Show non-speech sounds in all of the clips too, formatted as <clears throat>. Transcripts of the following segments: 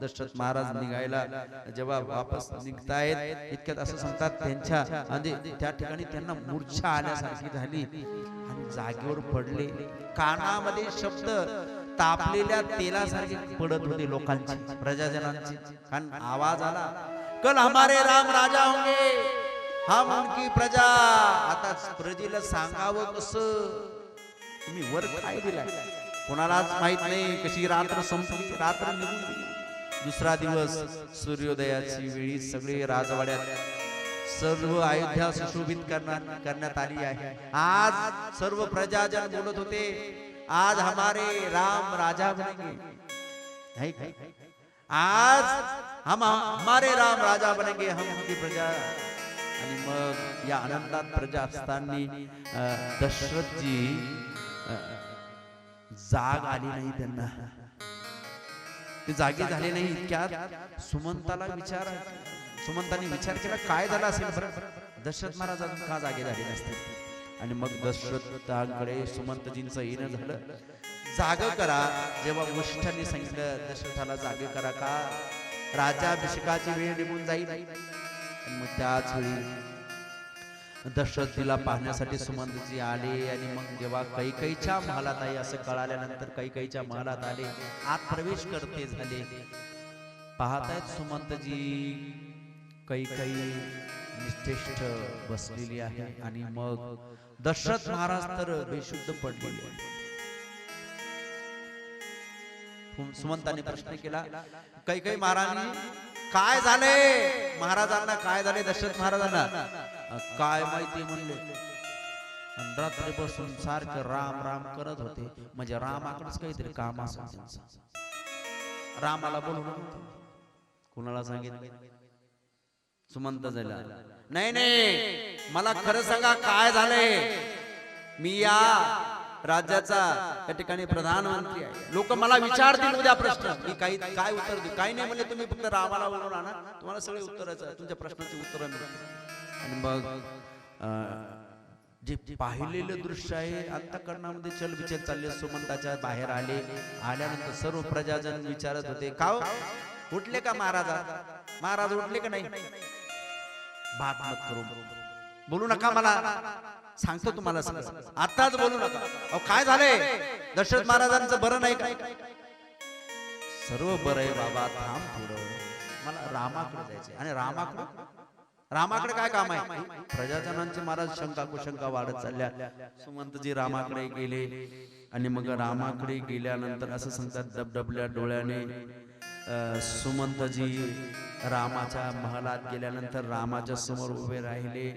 दशरथ महाराज निघायला जेव्हा वापस निघतायत इतक्यात असं सांगतात त्यांच्या म्हणजे त्या ठिकाणी त्यांना मूर्छा आल्यासारखी झाली आणि जागेवर पडले. कानामध्ये शब्द तापलेल्या तेलासारखे पडत होते लोकांचे प्रजाजनांचे. कारण आवाज आला कल हमारे राम राजा होंगे हम उनकी प्रजा. आता प्रजेला सांगावं कसं? तुम्ही वर काय दिलाय? कोणालाच माहीत नाही कशी रात्र संपली. रात्र निघून गेली. दुसरा दिवस सूर्योदयाची वेळी सगळे राजवाड्यात सर्व अयोध्या सुशोभित करण्यात करण्यात आली आहे. आज सर्व प्रजाजन बोलत होते आज हमारे राम राजा बनेंगे. आज हम हमारे राम राजा बनेंगे हम उनकी प्रजा। आणि मग या आनंदात प्रजा असताना दशरथजी जाग आली नाही त्यांना. ते जागे झाले नाही इतक्यात. सुमंताला विचार सुमंताने विचार केला काय झाला असेल बरं? दशरथ महाराज अजून का जागे झाले नसते आणि मग दशरथांकडे सुमंतजींचं येणं झालं. जाग करा. जेव्हा वशिष्ठांनी सांगितलं दशरथाला जागे करा का? राजाभिषेकाची वेळ निघून जाईल. मग त्याच वेळी दशरथीला पाहण्यासाठी सुमंतजी आले आणि मग जेव्हा कैकईच्या महालात आहे असं कळाल्यानंतर कैकईच्या महालात आले. आत प्रवेश करते झाले. पाहतायत सुमंतजी कैकई निष्ठेष्ठ बसलेली आहे आणि मग दशरथ महाराज तर बेशुद्ध पडलेले आहे. सुमंताने प्रश्न केला कैकई महाराज काय झाले महाराजांना काय झाले दशरथ महाराजांना? काय माहिती म्हणले? रात्री बसून सारखे राम राम करत होते. म्हणजे रामाकडेच काहीतरी काम रामाला बोलून कुणाला सांगितलं? सुमंत झाला. नाही नाही मला खरं सांगा काय झालंय? मी या राज्याचा त्या ठिकाणी प्रधानमंत्री आहे. लोक मला विचारतील उद्या प्रश्न. मी काही काय उत्तर देऊ? काही नाही म्हणजे तुम्ही फक्त रामाला बोलवून आणा तुम्हाला सगळे उत्तराचं तुमच्या प्रश्नाची उत्तर मिळतील. आणि मग जे पाहिलेलं दृश्य आहे अंतकरणामध्ये चलबिचल चालले सुमंताच्या बाहेर आले आल्यानंतर सर्व प्रजाजन विचारत होते का हो? उठले का महाराजा? महाराज उठले का नाही? भात मत करू. बोलू नका मला. सांगतो तुम्हाला आताच बोलू नका. अहो काय झालंय? दशरथ महाराजांचं बरं नाही का? सर्व बरं आहे बाबा थांब पुढं मला रामाकडे जायचंय. आणि रामाकडे? रामाकडे काय काम आहे? प्रजाजनांची महाराज शंका कुशंका वाढत चालल्या. सुमंतजी रामाकडे गेले आणि मग रामाकडे गेल्यानंतर असं सांगतात डबडबल्या डोळ्याने सुमंतजी रामाच्या महालात गेल्यानंतर रामाच्या समोर उभे राहिले.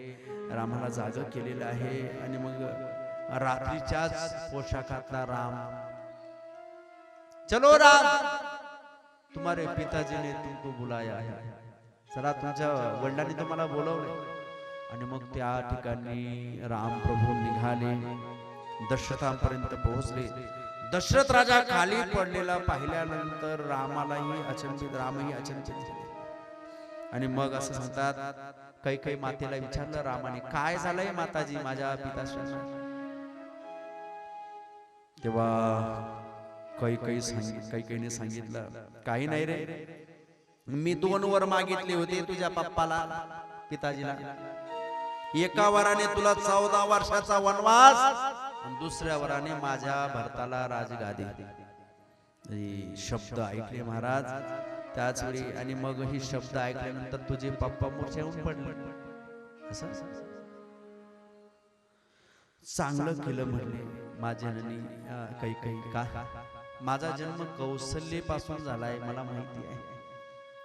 रामाला जाग केलेलं आहे आणि मग रात्रीच्याच पोशाखातला राम चलो राम तुम्हारे पिताजी ने तुमको बुलाया है. चला तुमच्या वडिलांनी तुम्हाला बोलवलं आणि मग त्या ठिकाणी राम प्रभू निघाले. दशरथांपर्यंत पोहोचले. दशरथ राजा खाली पडलेला पाहिल्यानंतर रामालाही अचंबित रामही अचंबित झाले. आणि मग असं सांगतात काही काही मातेला विचारलं रामाने काय झालंय माताजी माझ्या पिताश्री तेव्हा काही काही सांगित काही काहीने सांगितलं काही नाही रे मी दोन वर मागितले होते तुझ्या पप्पाला पिताजीला. एका वराने तुला चौदा वर्षाचा वनवास आणि दुसऱ्या वराने माझ्या भरताला राजगादी शब्द ऐकले महाराज. त्याच वेळी आणि मग ही शब्द ऐकल्यानंतर तुझे पप्पा येऊन पडले. असं? चांगलं केलं म्हणले माझ्या काही काही का? माझा जन्म कौशल्यपासून झालाय मला माहिती आहे.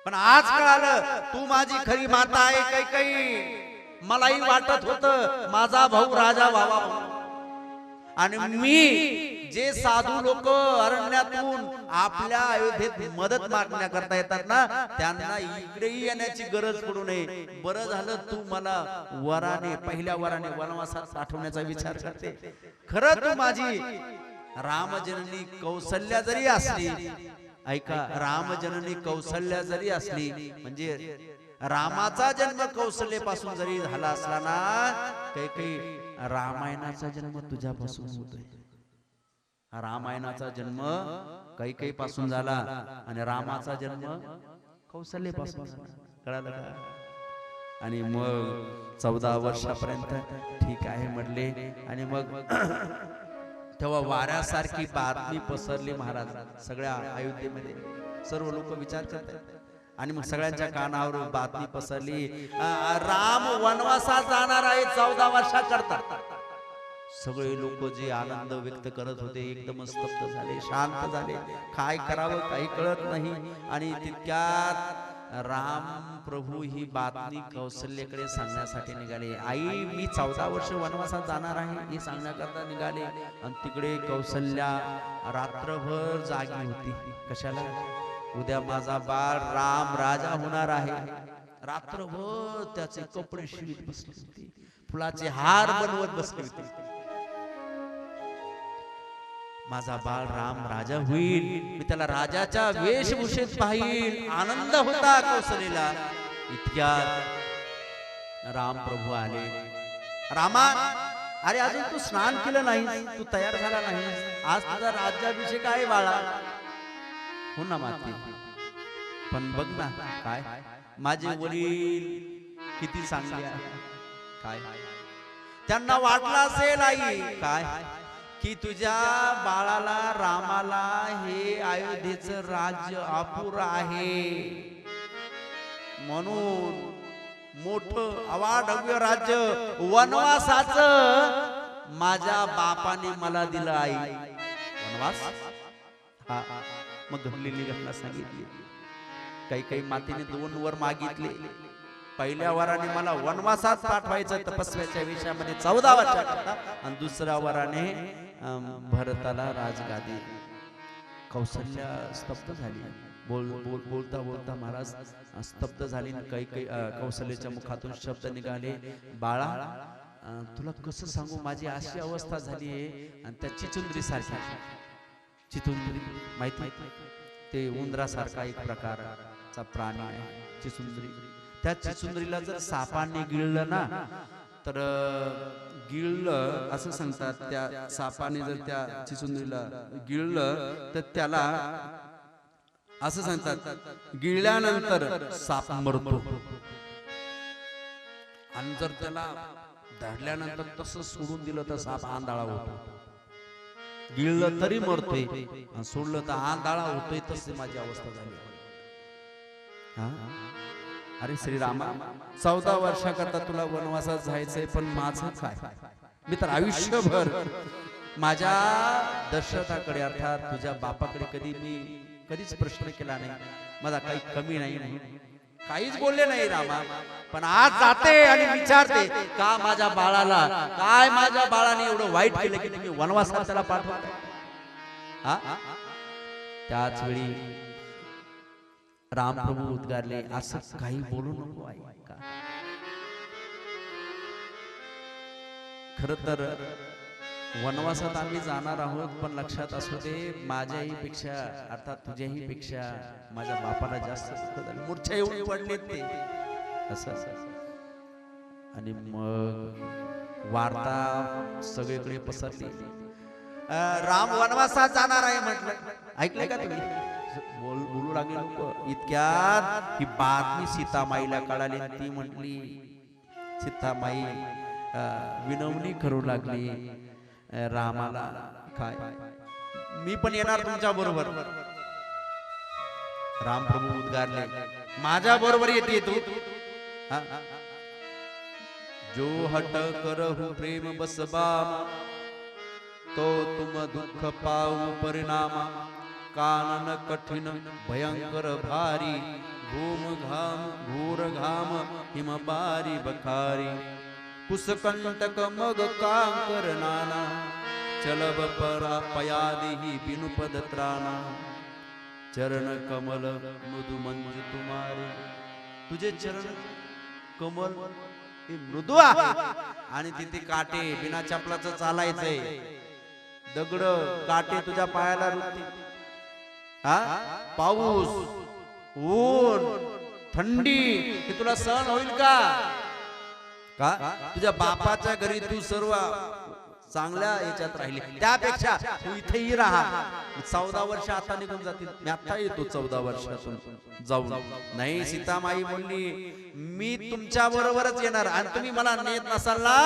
पण आज कळालं तू माझी खरी माता आहे काही काही मलाही वाटत होत माझा भाऊ राजा व्हावा. आणि मी जे साधू लोक अरण्यातून आपल्या अयोध्येत मदत मागण्याकरता येतात ना त्यांना इकडेही येण्याची गरज पडू नये. बरं झालं तू मला वराने पहिल्या वराने वनवासात पाठवण्याचा विचार करते. खरं तू माझी रामजननी कौशल्या जरी असली ऐका रामजननी कौशल्या जरी असली म्हणजे रामाचा जन्म कौशल्यापासून जरी झाला असला ना काही काही रामायणाचा जन्म तुझ्यापासून होतोय. रामायणाचा जन्म कैकई पासून झाला आणि रामाचा जन्म कौशल्यपासून कळालं का? आणि मग चौदा वर्षापर्यंत ठीक आहे म्हटले. आणि मग <clears throat> तेव्हा वाऱ्यासारखी बातमी पसरली महाराज सगळ्या अयोध्येमध्ये. सर्व लोक विचार करतात आणि मग सगळ्यांच्या कानावर बातमी पसरली. राम वनवासात जाणार आहे चौदा वर्षा करता सगळे लोक जे आनंद व्यक्त करत होते एकदम स्तब्ध झाले शांत झाले. काय करावं काही कळत नाही. आणि तितक्यात राम प्रभू ही बातमी कौशल्याकडे सांगण्यासाठी निघाले. आई मी चौदा वर्ष वनवासात जाणार आहे. हे सांगण्याकरता निघाले. आणि तिकडे कौशल्या रात्रभर जागी होती. कशाला? उद्या माझा बाळ राम राजा होणार आहे. रात्रभर त्याचे कपडे शिवीत बसले होते. फुलाचे हार बनवत बसले होते. माझा बाळ राम राजा होईल. मी त्याला राजाच्या वेशभूषेत पाहिल. आनंद होता कौशलेला इतक्यात राम प्रभू आले. रामा अरे अजून तू स्नान केलं नाही. तू तयार झाला नाही. आज तुझा राज्याभिषेक आहे बाळा. हो ना माती. पण बघ ना काय? माझे वडील किती चांगले आहे काय? त्यांना वाटलं असेल आई. काय? की तुझ्या बाळाला रामाला हे अयोध्येचं राज्य अपुर आहे. म्हणून मोठ अवाढव्य राज्य वनवासाच माझ्या बापाने मला दिलं आई. वनवास? हा मग घडलेली घटना सांगितली. काही काही मातीने दोन वर मागितले. पहिल्या वराने मला वनवासात पाठवायचं तपस्व्याच्या विषयामध्ये चौदा वर्षाकरता. आणि दुसऱ्या वराने भरताला राजगादी कौशल्य स्तब्ध झाली. बोल बोल बोलता बोलता महाराज स्तब्ध झाली काही काही कौशल्याच्या मुखातून शब्द निघाले. बाळा तुला कसं सांगू? माझी अशी अवस्था झाली आहे आणि त्या चिचुंद्री सारखी. माहीत माहिती? ते उंदरासारखा एक प्रकारचा प्राणी आहे चिचुंद्री. त्या चिचुंद्रीला जर सापाने गिळलं ना तर गिळलं असं सांगतात त्या सापाने जर त्या चिसुंदरीला गिळलं तर त्याला असं सांगतात गिळल्यानंतर साप मरतो. आणि जर त्याला धडल्यानंतर तसं सोडून दिलं तर साप आंधळा होतो. गिळलं तरी मरतोय सोडलं तर आंधळा होतोय तसे माझी अवस्था झाली. अरे श्रीरामा चौदा वर्षाकरता तुला वनवासात जायचंय पण माझं काय? मी तर आयुष्यभर माझ्या दशरथाकडे अर्थात तुझ्या बापाकडे कधी मी कधीच प्रश्न केला नाही. माझा काही कमी नाही काहीच बोलले नाही रामा. पण आज जाते आणि विचारते का माझ्या बाळाला काय माझ्या बाळाने एवढं वाईट केलं की तुम्ही वनवासात त्याला पाठवता हा? त्याच वेळी रामप्रभू उद्गारले असं काही बोलू नको आई का खर तर वनवासात आम्ही जाणार आहोत पण लक्षात असू दे माझ्याही पेक्षा अर्थात तुझ्याही पेक्षा माझ्या बापाला जास्त दुःख झालं. मूर्छा येऊन पडलेत ते. असं आणि मग वार्ता सगळीकडे पसरली. राम वनवासात जाणार आहे म्हटलं. ऐकलंय का तुम्ही? बोल बोलू लागले लोक. इतक्यात ही बातमी सीतामाईला कळाली ती म्हटली सीतामाई विनवणी करू लागली रामाला काय? मी पण येणार तुमच्या बरोबर. राम प्रभू उद्गारले माझ्या बरोबर येते तू. जो हट करहु प्रेम बसबा तो तुम दुःख पाऊ परिणाम. कानन कठिन भयंकर भारी घूम घाम घोर घाम हिम बारी बखारी। कुसकंटक मग कांकर नाना चलब परा पयादिही बिनुपद त्राना चरण कमल मृदु मंज तुम्हारे। तुझे चरण कमल हे मृदू आहे। आणि तिथे काटे बिना चपलाचं चालायचंय। दगड काटे तुझ्या पायाला रुततील. हा? पाऊस ऊन थंडी हे तुला सहन होईल का? का? तुझ्या बापाच्या घरी तू सर्व चांगल्या याच्यात राहिले. त्यापेक्षा तू इथेही राहा. चौदा वर्ष आता निघून जातील. मी आता येतो चौदा वर्षातून. जाऊन. नाही सीतामाई बोलली मी तुमच्या बरोबरच येणार आणि तुम्ही मला नेत नसाल ना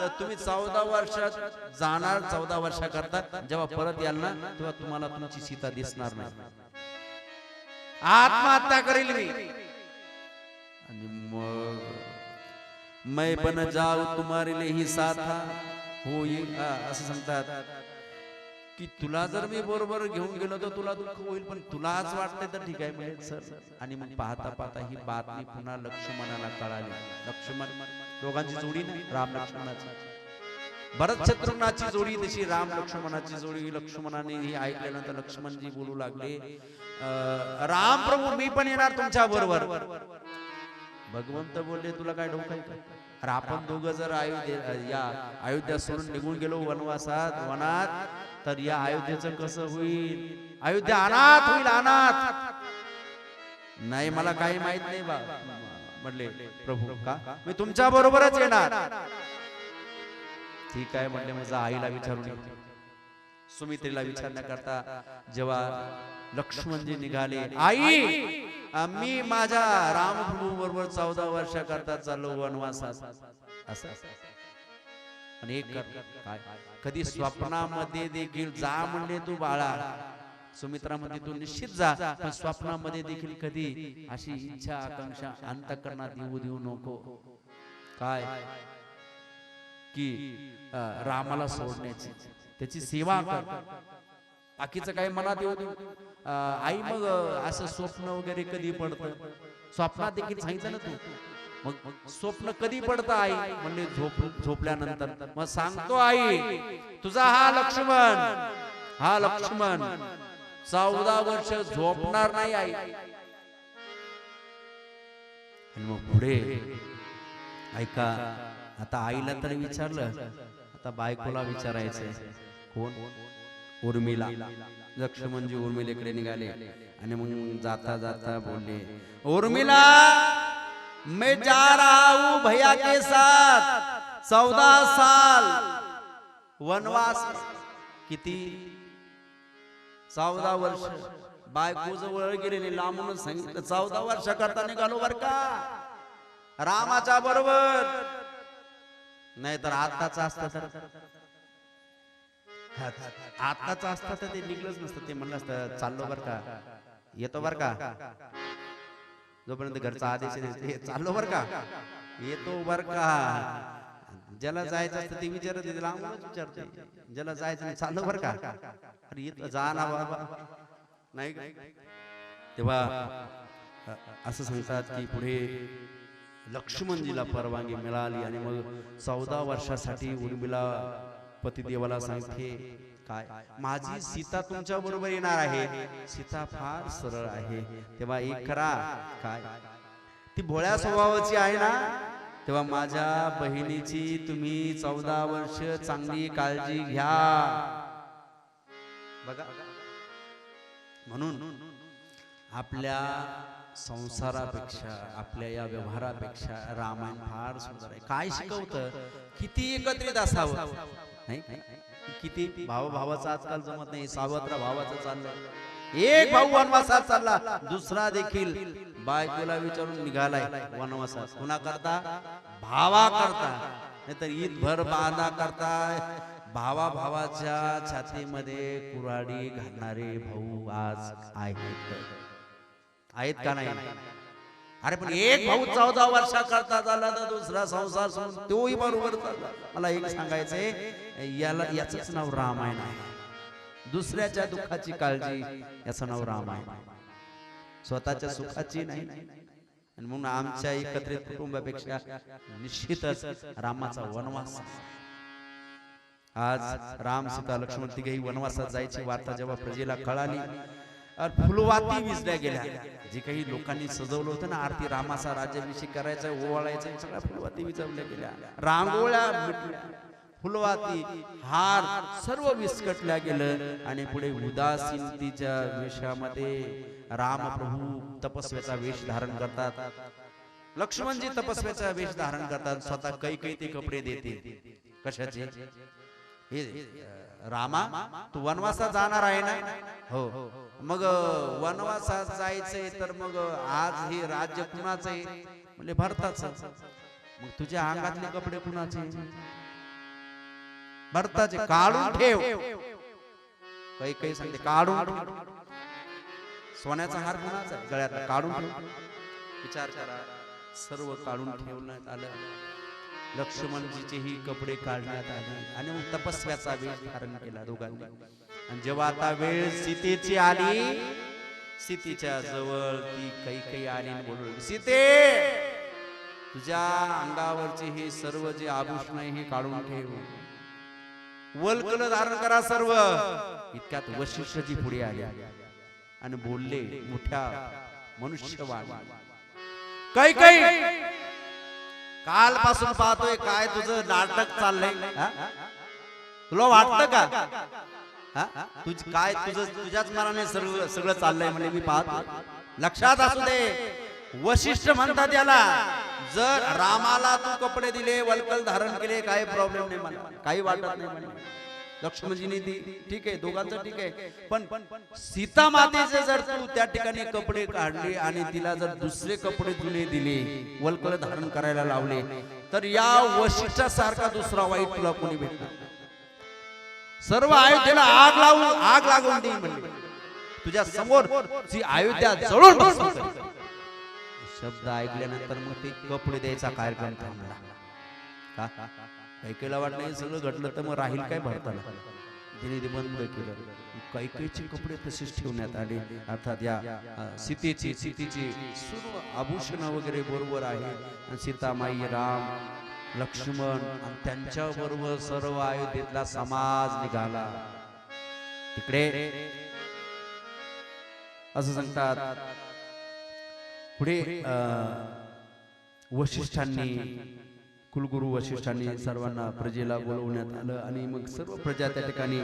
तर तुम्ही चौदा वर्षात जाणार चौदा वर्षाकरता जेव्हा परत याल ना तेव्हा तुम्हाला तुमची सीता दिसणार नाही. आत्महत्या करेल मी. आणि मग मैं बन जाऊ तुम्हारे लिए ही साथा हो असं सांगतात. की तुला जर मी बरोबर घेऊन गेलो तर तुला दुःख होईल पण तुलाच वाटतंय तर ठीक आहे. म्हणजे सर आणि मग पाहता पाहता ही बातमी पुन्हा लक्ष्मणाला कळाली. लक्ष्मण दोघांची जोडी राम लक्ष्मणाची. भरत शत्रुघ्नाची जोडी तशी राम लक्ष्मणाची जोडी. लक्ष्मणाने ही ऐकल्यानंतर लक्ष्मणजी बोलू लागले राम प्रभू मी पण येणार तुमच्या बरोबर. भगवंत बोलले तुला काय डोकं अरे आपण दोघं जर अयोध्ये या अयोध्या सोडून निघून गेलो वनवासात वनात तर या अयोध्येचं कसं होईल? अयोध्या अनाथ होईल अनाथ. नाही मला काही माहीत नाही बा. म्हणले प्रभू का? मी तुमच्या बरोबरच येणार. ठीक आहे म्हणले माझ्या आईला विचारून येतो. सुमित्रेला विचारण्याकरता जेव्हा लक्ष्मणजी निघाले आई मी माझ्या रामप्रभू बरोबर चौदा वर्षाकरता चाललो वनवासात. असं आणि काय? कधी स्वप्नामध्ये देखील जा म्हणले तू बाळा. सुमित्रामध्ये तू निश्चित जा पण स्वप्नामध्ये देखील कधी अशी इच्छा आकांक्षा अंतकरणात येऊ देऊ नको. काय? की रामाला सोडण्याची त्याची सेवा कर. बाकीचं काही मनात येऊ देऊ. आई मग असं स्वप्न वगैरे कधी पडतं? स्वप्नात देखील सांगितलं ना तू. मग स्वप्न कधी पडतं आई? म्हणजे झोप झोपल्यानंतर. मग सांगतो आई तुझा हा लक्ष्मण हा लक्ष्मण चौदा वर्ष झोपणार नाही आई. आणि मग पुढे ऐका आता आईला तर विचारलं आता बायकोला विचारायचंय. कोण? उर्मिला. लक्ष्मणजी उर्मिलेकडे निघाले आणि मग जाता जाता बोलले उर्मिला मैं जा रहा हूं भैया के साथ चौदा साल वनवास. किती? चौदा वर्ष. बायको वळ गेलेली लांबून सांगितलं चौदा वर्ष करता निघालो बर का? रामाच्या बरोबर. नाही तर आताच असतं आताच असतं तर ते निघलंच नसतं. ते म्हणलं असतं चाललो बर का? येतो बर का? जोपर्यंत घरचा आदेश चाललो बर का? येतो बर का? ज्याला जायचं असतं ते विचारत विचारते ज्याला जायचं नाही चाललो बर का? अरे येत जा ना बाबा. नाही तेव्हा असं सांगतात की पुढे लक्ष्मणजीला परवानगी मिळाली आणि मग चौदा वर्षासाठी उर्मिला पतिदेवाला सांगते काय माझी सीता तुमच्या बरोबर येणार आहे. सीता फार सरळ आहे. तेव्हा एक करा काय ती भोळ्या स्वभावाची आहे ना? तेव्हा माझ्या बहिणीची तुम्ही चौदा वर्ष चांगली काळजी घ्या. बघा. म्हणून आपल्या संसारापेक्षा आपल्या या व्यवहारापेक्षा रामायण फार सुंदर आहे. काय शिकवतं? किती एकत्रित असावं? नाही किती भाव भावाचा आजकाल जमत नाही सावत्र भावाचं चाललंय. एक भाऊ वनवासात चालला दुसरा देखील बायकोला विचारून निघालाय वनवासात. कुणा करता भावा करता नाहीतर ईद भर बांधा करताय. भावा भावाच्या छातीमध्ये कुऱ्हाडी घालणारे भाऊ आज आहेत. आहेत का नाही? अरे पण एक भाऊ चौदा वर्षा करता झाला तर दुसरा संसार तोही बरोबर चालला. मला एक सांगायचंय. याला याच नाव रामायण आहे. दुसऱ्याच्या दुःखाची काळजी याचं नाव रामायण आहे. स्वतःच्या सुखाची नाही आणि म्हणून आमच्या एकत्रित कुटुंबापेक्षा निश्चितच रामाचा वनवास आज राम सीता लक्ष्मण तिघेही वनवासात जायची वार्ता जेव्हा प्रजेला कळाली फुलवाती विजल्या गेल्या. जे काही लोकांनी सजवलं होतं ना आरती रामाचा राज्याभिषेक करायचा ओवाळायचा सगळ्या फुलवाती विजवल्या गेल्या. रांगोळ्या फुलवाती हार सर्व विस्कटल्या गेलं आणि पुढे उदासीनतेच्या वेशामध्ये राम प्रभू तपस्व्याचा वेश धारण करतात. लक्ष्मणजी तपस्व्याचा वेश धारण करतात स्वतः कै कै ते कपडे देते कशाचे? हे रामा तू वनवासात जाणार आहे ना? हो, हो मग वनवासात जायचंय तर मग आज हे राज्य कुणाचं आहे? म्हणजे भरताच. मग तुझ्या अंगातले कपडे कुणाचे? भरताचे काढून ठेव. काही काही सांगते काढून. सोन्याचा हार कुणाचा आहे? गळ्यातला काढून ठेव. विचार करा सर्व काढून ठेवण्यात आलं. लक्ष्मणजीचेही कपडे काढण्यात आले आणि मग तपस्व्याचा वेळ धारण केला दोघांनी. आणि जेव्हा आता वेळ सीतेची आली सीतेच्या जवळ ती काही काही आली बोलू सीते तुझ्या अंगावरचे हे सर्व जे आभूषण आहे हे काढून ठेव. वल्कल धारण करा सर्व. इतक्यात वशिष्ठजी पुढे आले. आणि बोलले मोठ्या मनुष्यवाणी काही काही कालपासून पाहतोय काय तुझं नाटक चाललंय. हा? तुला वाटतं का? हा? तुझ काय तुझं तुझ्याच मनाने सर्व सगळं चाललंय म्हणजे मी पाहतो लक्षात असू दे. वशिष्ठ म्हणतात याला जर रामाला तू कपडे दिले वल्कल धारण केले काही प्रॉब्लेम नाही मला काही वाटत नाही लक्ष्मणजीने ठीक आहे दोघांचं ठीक आहे. पण सीता मातेचे जर तू त्या ठिकाणी कपडे काढले आणि तिला जर दुसरे कपडे जुने दिले वल्कल धारण करायला लावले तर या वशिष्ठासारखा दुसरा वाईट तुला कोणी भेटणार? सर्व अयोध्येला आग लावून आग लागून देईल तुझ्या समोर जी अयोध्या जळून. शब्द ऐकल्यानंतर मग ते कपडे द्यायचा कार्यक्रम थांबला. का? कैकेला वाटलं हे सगळं घडलं तर मग राहील काय भरताना तिने ते बंद केलं. कैकेचे कपडे तसेच ठेवण्यात आले. अर्थात या सीतेची सीतेची सर्व आभूषण वगैरे बरोबर आहे. आणि सीतामाई राम लक्ष्मण आणि त्यांच्या बरोबर सर्व अयोध्येतला समाज निघाला. तिकडे असं सांगतात पुढे वशिष्ठांनी कुलगुरू वशिष्ठांनी सर्वांना प्रजेला बोलवण्यात आलं आणि मग सर्व प्रजा त्या ठिकाणी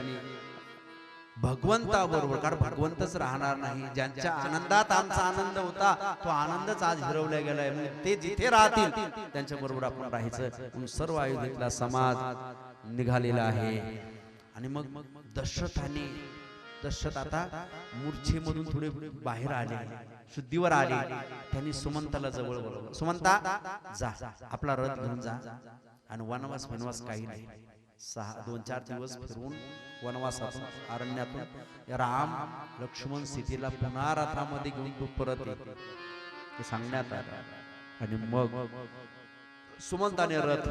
भगवंताबरोबर कारण भगवंतच राहणार नाही ज्यांच्या आनंदात आमचा आनंद होता तो आनंदच आज हिरवला गेलाय. म्हणजे ते जिथे राहतील त्यांच्या बरोबर आपण राहायचं. म्हणून सर्व अयोध्येतला समाज निघालेला आहे. आणि मग दशरथाने दशरथ आता मूर्छेमधून थोडे बाहेर आले. शुद्धीवर आले त्यांनी सुमंताला जवळ बोलवलं सुमंता जा आपला रथ घेऊन जा. आणि वनवास वनवास काही नाही. सहा दोन चार दिवस फिरून वनवासातून अरण्यातून राम लक्ष्मण सीतेला पुन्हा रथामध्ये घेऊन तो परत येते. हे सांगण्यात आलं. आणि मग सुमंताने रथ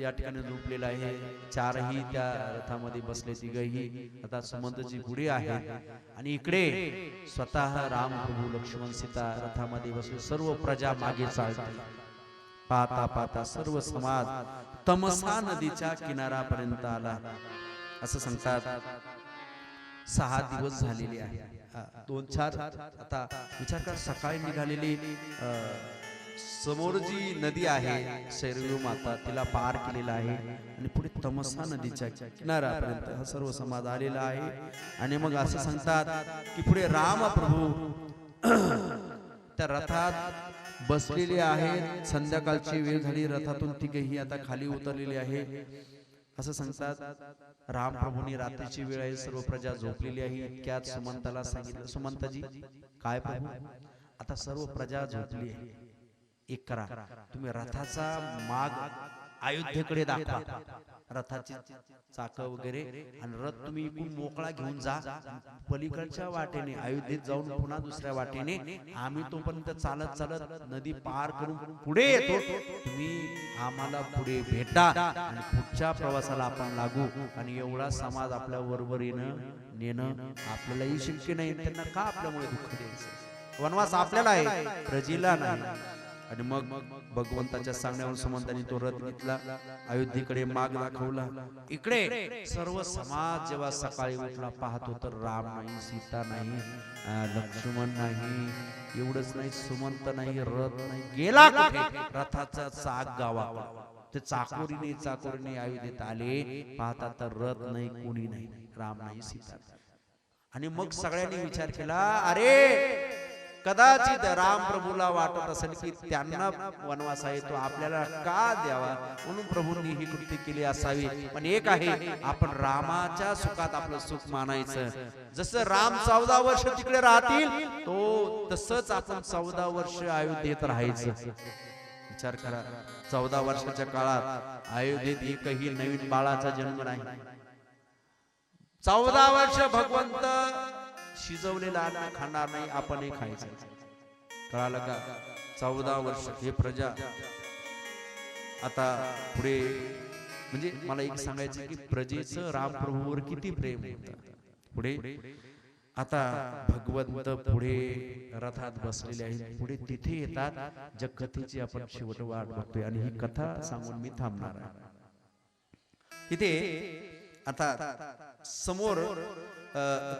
या ठिकाणी झोपलेला आहे. चारही त्या रथामध्ये बसले तिघही. आता सुमंतजी पुढे आहे. आणि इकडे स्वतः राम प्रभू लक्ष्मण सीता रथामध्ये बसले. सर्व प्रजा मागे चालते पाहता पाहता सर्व समाज तमसा नदीच्या किनारापर्यंत आला. असं सांगतात. सहा दिवस झालेले आहे. दोन चार. आता विचार कर सकाळी निघालेली अं समोर जी नदी आहे शैरवी माता तिला पार केलेला आहे आणि पुढे तमसा नदीच्या किनाऱ्यापर्यंत हा सर्व समाज आलेला आहे. आणि मग असं सांगतात की पुढे राम प्रभू त्या रथात बसलेले आहेत. संध्याकाळची वेळ झाली रथातून तिघेही आता खाली उतरलेली आहे असं सांगतात राम प्रभूंनी रात्रीची वेळ आहे सर्व प्रजा झोपलेली आहे. इतक्यात सुमंताला सांगितलं सुमंताजी काय प्रभू? आता सर्व प्रजा झोपली आहे एक करा. तुम्ही रथाचा माग अयोध्येकडे दाखवा. रथाची चाक वगैरे आणि रथ तुम्ही इकडून मोकळा घेऊन जा. पलीकडच्या वाटेने अयोध्येत जाऊन पुन्हा दुसऱ्या वाटेने. आम्ही तोपर्यंत चालत चालत नदी पार करून पुढे येतो. तुम्ही आम्हाला पुढे भेटा आणि पुढच्या प्रवासाला आपण लागू. आणि एवढा समाज आपल्या बरोबर येणं नेणं आपल्यालाही शक्य नाही. त्यांना का आपल्यामुळे दुःख द्यायचं? वनवास आपल्याला आहे. प्रजेला नाही. आणि मग भगवंताच्या सांगण्यावर सुमंतांनी तो रथ घेतला अयोध्येकडे माग दाखवला. इकडे सर्व समाज जेव्हा सकाळी उठला पाहतो तर राम नाही सीता नाही लक्ष्मण नाही एवढंच नाही सुमंत नाही रथ नाही. गेला रथाचा चाक गावा ते चाकोरीने चाकोरीने अयोध्येत आले. पाहता तर रथ नाही कोणी नाही. राम नाही सीता आणि मग सगळ्यांनी विचार केला अरे कदाचित राम प्रभूला वाटत असेल की त्यांना वनवास आहे तो आपल्याला का द्यावा? म्हणून प्रभूंनी ही कृती केली असावी. पण एक आहे आपण रामाच्या सुखात आपलं सुख मानायचं. जसं राम चौदा वर्ष तिकडे राहतील तो तसंच आपण चौदा वर्ष अयोध्येत राहायचं. विचार करा चौदा वर्षाच्या काळात अयोध्येत एकही नवीन बाळाचा जन्म नाही. चौदा वर्ष भगवंत शिजवलेलं अन्न खाणार नाही आपणही खायचं. कळालं का? चौदा वर्ष हे प्रजा. आता पुढे म्हणजे मला एक सांगायचं की प्रजेचं रामप्रभूवर किती प्रेम होतं. पुढे आता भगवंत पुढे रथात बसलेले आहेत. पुढे तिथे येतात ज्या कथेची आपण शेवट वाट बघतोय. आणि ही कथा सांगून मी थांबणार आहे. इथे आता समोर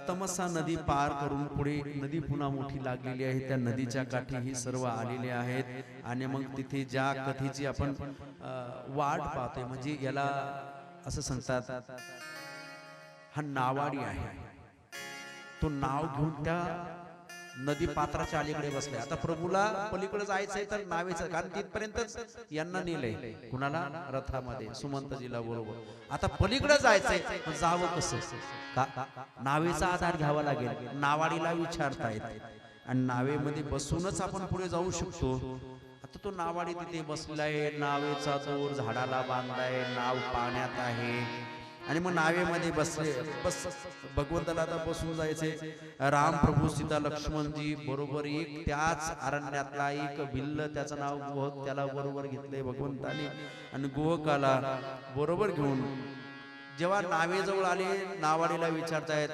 तमसा नदी पार करून पुढे नदी पुन्हा मोठी लागलेली आहे. त्या नदीच्या काठी ही सर्व आलेले आहेत. आणि मग तिथे ज्या कथेची आपण वाट पाहतोय म्हणजे याला असं सांगतात हा नावाडी आहे. तो नाव घेऊन त्या नदी पात्राच्या अलीकडे बसले आता प्रभूला पलीकडे जायचंय तर नावेचं कारण तिथपर्यंतच यांना नेलंय. कुणाला? रथामध्ये. सुमंतजीला बरोबर आता पलीकडे जायचंय. जावं कसं? का नावेचा आधार घ्यावा लागेल. नावाडीला विचारता येते. आणि नावेमध्ये बसूनच आपण पुढे जाऊ शकतो. आता तो नावाडी तिथे बसलाय. नावेचा दोर झाडाला बांधलाय. नाव पाण्यात आहे. आणि मग नावेमध्ये बसले. बस भगवंताला आता बसून जायचे. राम प्रभू सीता लक्ष्मणजी बरोबर एक त्याच अरण्यातला एक भिल्ल त्याचं नाव गोहक त्याला बरोबर घेतले भगवंताने. आणि गोहकाला बरोबर घेऊन जेव्हा नावेजवळ आले नावाडीला विचारतायत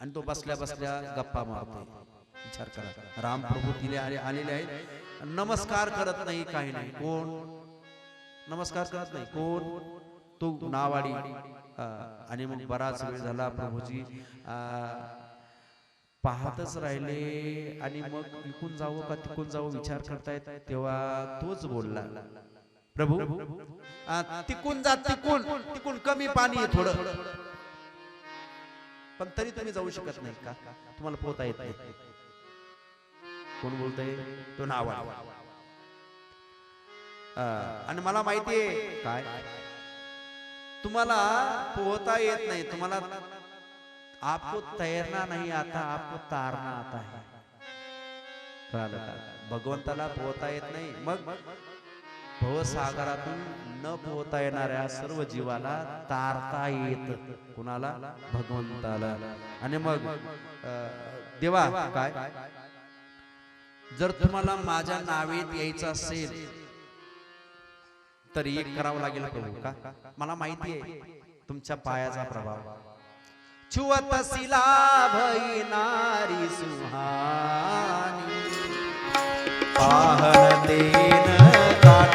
आणि तो बसल्या बसल्या गप्पा मारतो विचार करा. राम प्रभू तिने आलेले आहेत. नमस्कार करत नाही काही नाही. कोण? नमस्कार करत नाही. कोण? तो नावाडी आणि मग बराच वेळ झाला प्रभूजी पाहतच राहिले आणि मग इकून जावं का तिकून जावं विचार करतायत तेव्हा तोच बोलला प्रभू तिकून जा तिकून तिकून कमी पाणी आहे थोडं. पण तरी तुम्ही जाऊ शकत नाही का? तुम्हाला पोहता येत नाही. कोण बोलतय? तो नावाडी. आणि मला माहितीये काय? तुम्हाला पोहता येत नाही. तुम्हाला आपको तैरना नाही आता आपको तारना आता है. भगवंताला पोहता येत नाही. मग भवसागरातून न पोहता येणाऱ्या सर्व जीवाला तारता येत. कुणाला? भगवंताला. आणि मग देवा काय? जर तुम्हाला माझ्या नावेत यायचं असेल तर एक करावं लागेल प्रभू का? मला माहिती आहे तुमच्या पायाचा प्रभाव. छुवत शिला भई नारी सुहानी. पाहण देन काठ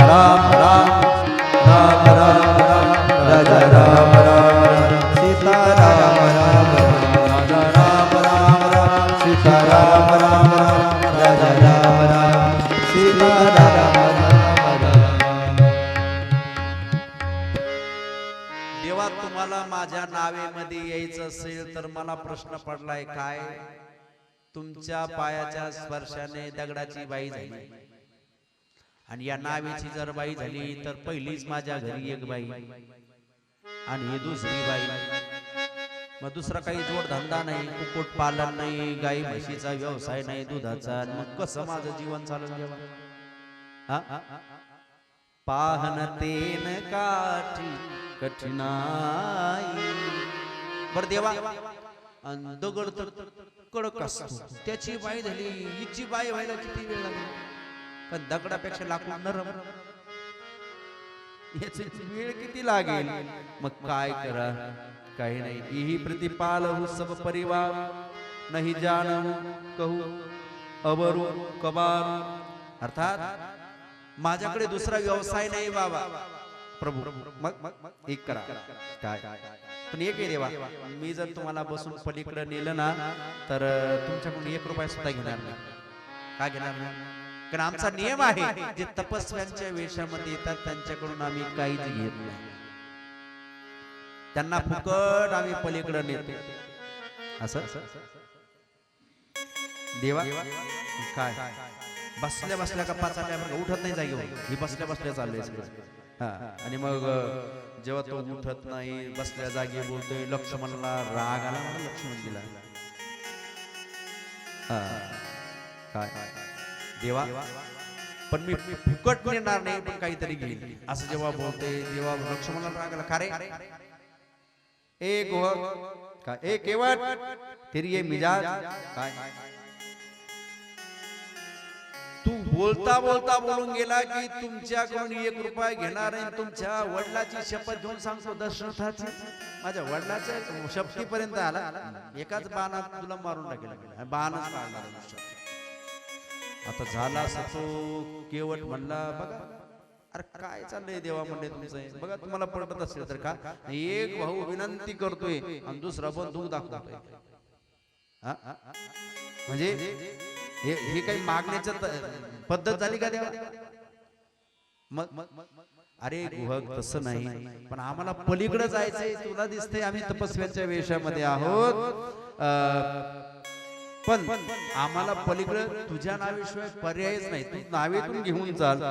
तुमच्या पायाच्या स्पर्शाने दगडाची बाई झाली. आणि या नावेची जर बाई झाली तर पहिलीच माझ्या घरी एक बाई. आणि ही दुसरी बाई. मग दुसरा काही जोडधंदा नाही कुक्कुट पालन नाही गाई म्हशीचा व्यवसाय नाही दुधाचा. मग कसं माझं जीवन चालू देवा पाहन तेन काठी कठिनाई बर देवा दगड तर कडक असतो. त्याची बाई झाली हिची बाई व्हायला किती वेळ लागला? पण दगडापेक्षा लाकूड नरम. याची वेळ किती लागेल? मग काय करा? काही नाही. ही प्रतिपाल सब परिवार. नाही जाण कहू अबरू कबार. अर्थात माझ्याकडे दुसरा व्यवसाय नाही बाबा. प्रभू मग मग एक करा. काय? पण एक आहे देवा मी जर तुम्हाला बसून पलीकडे नेलं ना तर तुमच्याकडून एक रुपया सुद्धा घेणार नाही. का घेणार नाही? कारण आमचा नियम आहे जे तपस्व्यांच्या वेशामध्ये येतात त्यांच्याकडून आम्ही काहीच घेत नाही. त्यांना फुकट आम्ही पलीकडे नेतो. असं? देवा काय? बसल्या बसल्या पाच आठवड्या उठत नाही जागी ही बसल्या बसल्या चाललंय सगळं. हा. आणि मग जेव्हा तो उठत नाही बसल्या जागी बोलतोय लक्ष्मणला राग आला मला लक्ष्मण दिला. काय? देवा? पण मी फुकट नेणार नाही पण काहीतरी घेईल. असं जेव्हा बोलते तेव्हा लक्ष्मणाला राग आला. का रे ए गोह काय? ए केवट तेरी ये मिजाज. काय? तू बोलता बोलता बोलून गेला की तुमच्याकडून एक रुपया घेणार आहे. तुमच्या वडिलाची शपथ घेऊन सांगतो दशरथाची. माझ्या वडिलाच्या शपथीपर्यंत आला. एकाच बाणात तुला मारून टाकेल. बाणच मारला आता झाला असं तो केवट म्हणला बघा अरे काय चाललंय देवा म्हणले तुमचं बघा तुम्हाला पडत असेल तर का एक भाऊ विनंती करतोय आणि दुसरा बंदूक दाखवतोय. म्हणजे हे हे काही मागण्याच्या पद्धत झाली का देवा? मग अरे गुहक तसं नाही. पण आम्हाला पलीकडे जायचंय तुला दिसतंय आम्ही तपस्व्याच्या वेशामध्ये आहोत. पण आम्हाला पलीकडे तुझ्या नावेशिवाय पर्यायच नाही. तू नावेतून घेऊन चाल.